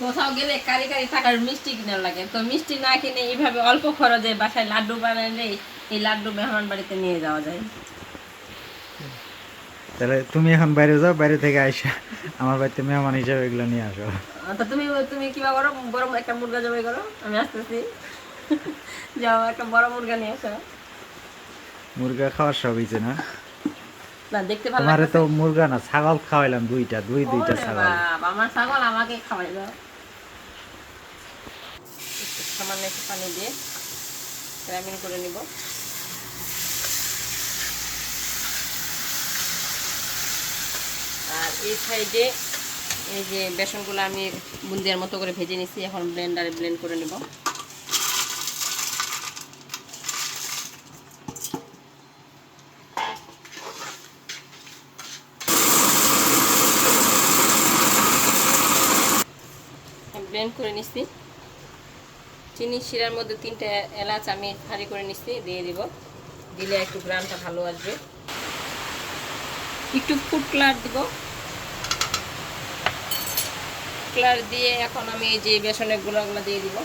কোথাও গেলে কারি কারি টাকার মিষ্টি কিনার লাগে। তো মিষ্টি না কিনে এইভাবে অল্প খরচে বাসায় লাড্ডু বানালে এই লাড্ডু মেহমান বাড়িতে নিয়ে যাওয়া যায়। তাহলে তুমি এখন বাইরে যাও বাইরে থেকে আইসা আমার বাড়িতে মেহমান হিসাবে এগুলো নিয়ে আসো। তো তুমি তুমি কিবা করো বড় একটা মুরগা জবাই করো? আমি আসতেছি। যাও একটা বড় মুরগা নিয়ে আসো। মুরগা খাওয়ার সব হয়েছে না? না দেখতে ভালো তোমারে তো মুরগা না ছাগল খাওয়াইলাম দুইটা দুই দুইটা ছাগল। আমার ছাগল আমাকে খাওয়াই সামান্য একটু পানি দিয়ে গ্রাইন্ডিং করে নিব। আর এই সাইডে এই যে বেসনগুলো আমি বুন্দিয়ার মতো করে ভেজে নিচ্ছি এখন ব্লেন্ডারে ব্লেন্ড করে নিব। ব্লেন্ড করে নিচ্ছি চিনি শিরার মধ্যে তিনটা এলাচ আমি ফাড়ি করে নিচ্ছি দিয়ে দিব। দিলে একটু গ্রামটা ভালো আসবে। একটু ফুড কালার দিব। কালার দিয়ে এখন আমি যে বেসনের গুঁড়াগুলো দিয়ে দিব।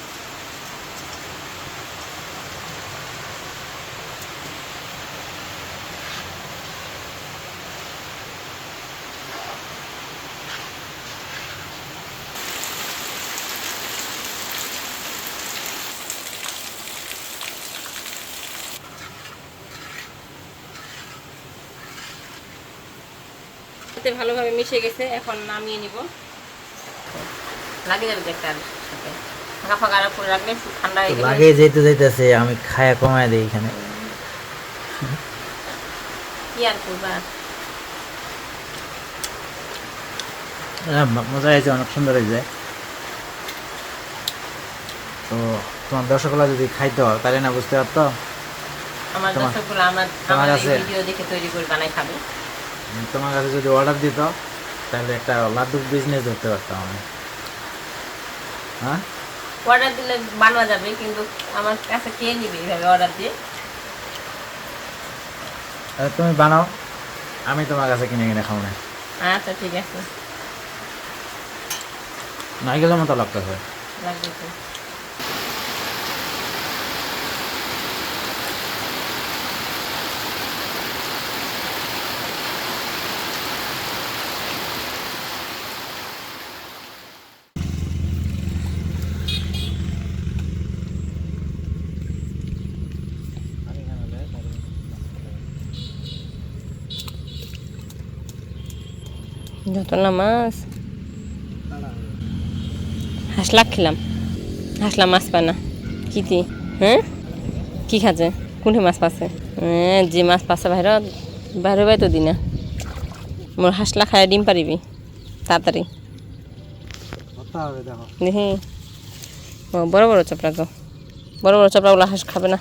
এতে ভালোভাবে মিশে গেছে এখন নামিয়ে নিব। যাবে আর সাথে। ফাঁকা ফাঁকা আর করে রাখলে একটু ঠান্ডা হয়ে গেলে। লাগে যেতে যাইতেছে আমি খায়া কমায় দিই এখানে। কি আর করবা? মজা হয়েছে অনেক সুন্দর হয়েছে। তো তোমার দর্শকরা যদি খাইতে হয় তাহলে না বুঝতে পারতো? আমার দর্শকগুলো আমার আমার ভিডিও দেখে তৈরি করে বানাই খাবে। তোমার কাছে যদি অর্ডার দিত তাহলে একটা লাড্ডুর বিজনেস ধরতে পারতাম আমি। হ্যাঁ? অর্ডার দিলে বানানো যাবে কিন্তু আমার কাছে কে নিবে এইভাবে অর্ডার দিয়ে? তাহলে তুমি বানাও। আমি তোমার কাছে কিনে কিনে খাও না। আচ্ছা ঠিক আছে। নাইকেলের মতো লাগতেছে। লাগবে যত না মাছ হাসলা খেলাম হাসলা মাছ পায় না কি দি হ্যাঁ কি খাচ্ছে কোনটি মাছ পাচ্ছে হ্যাঁ যে মাছ পাচ্ছে বাহিৰত বাহির বাই তো দি না মোর হাসলা খাই ডিম পারিবি তাড়াতাড়ি দেখো বড় বড় চাপড়া তো বড় বড় চাপড়াগুলো হাঁস খাবে না